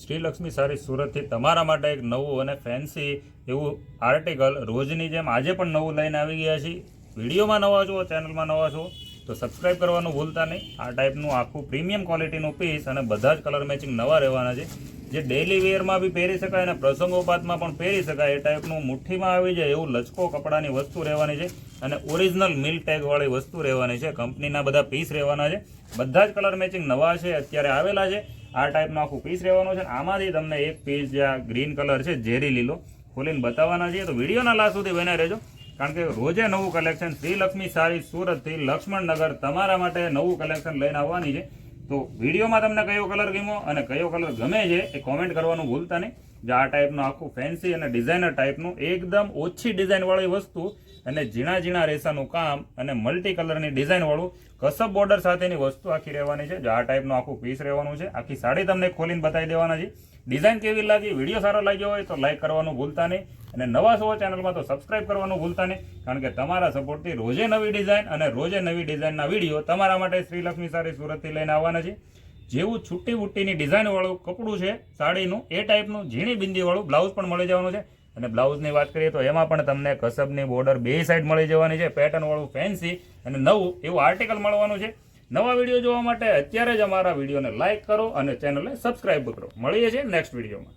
શ્રીલક્ષ્મી સારી સુરતથી તમારા માટે એક નવું અને ફેન્સી એવું આર્ટિકલ રોજની જેમ આજે પણ નવું લઈને આવી ગયા છીએ. વિડીયોમાં નવા છો ચેનલમાં નવા છો, તો સબસ્ક્રાઇબ કરવાનું ભૂલતા નહીં. આ ટાઈપનું આખું પ્રીમિયમ ક્વોલિટીનું પીસ અને બધા જ કલર મેચિંગ નવા રહેવાના છે. જે ડેઇલી વેરમાં બી પહેરી શકાય અને પ્રસંગોપાતમાં પણ પહેરી શકાય, એ ટાઈપનું મુઠ્ઠીમાં આવી જાય એવું લચકો કપડાની વસ્તુ રહેવાની છે અને ઓરિજિનલ મિલ ટેગવાળી વસ્તુ રહેવાની છે. કંપનીના બધા પીસ રહેવાના છે. બધા જ કલર મેચિંગ નવા છે, અત્યારે આવેલા છે. આ ટાઈપનું આખું પીસ રહેવાનું છે આમાંથી તમને એક પીસ જે આ ગ્રીન કલર છે, ઝેરી લીલો, ખોલીને બતાવવાના છીએ. તો વિડીયોના લાસ્ટ સુધી બને રહેજો. કારણ કે રોજે નવું કલેક્શન શ્રીલક્ષ્મી સારી સુરતથી લક્ષ્મણનગર તમારા માટે નવું કલેક્શન લઈને આવવાની છે. તો વિડીયોમાં તમને કયો કલર ગમ્યો અને કયો કલર ગમે છે એ કોમેન્ટ કરવાનું ભૂલતા નહીં. જે આ ટાઈપનું આખું ફેન્સી અને ડિઝાઇનર ટાઈપનું એકદમ ઓછી ડિઝાઇનવાળી વસ્તુ અને ઝીણા ઝીણા રેસાનું કામ અને મલ્ટી કલરની ડિઝાઇનવાળું કસબ બોર્ડર સાથેની વસ્તુ આખી રહેવાની છે. જો આ ટાઈપનું આખું પીસ રહેવાનું છે. આખી સાડી તમને ખોલીને બતાવી દેવાના છે. ડિઝાઇન કેવી લાગી? વીડિયો સારો લાગ્યો હોય તો લાઇક કરવાનું ભૂલતા નહીં. અને નવા છો ચેનલમાં તો સબસ્ક્રાઇબ કરવાનું ભૂલતા નહીં. કારણ કે તમારા સપોર્ટથી રોજે નવી ડિઝાઇન અને રોજે નવી ડિઝાઇનના વીડિયો તમારા માટે શ્રીલક્ષ્મી સારી સુરતથી લઈને આવવાના છે. જેવું છુટ્ટી બુટ્ટીની ડિઝાઇનવાળું કપડું છે, સાડીનું, એ ટાઈપનું ઝીણી બિંદીવાળું બ્લાઉઝ પણ મળી જવાનું છે. અને બ્લાઉઝની વાત કરીએ તો એમાં પણ તમને કસબની બોર્ડર બે સાઈડ મળી જવાની છે. પેટર્નવાળું ફેન્સી અને નવું એવું આર્ટિકલ મળવાનું છે. નવા વીડિયો જોવા માટે અત્યારે જ અમારા વિડીયોને લાઇક કરો અને ચેનલને સબસ્ક્રાઇબ કરો. મળીએ છીએ નેક્સ્ટ વિડીયોમાં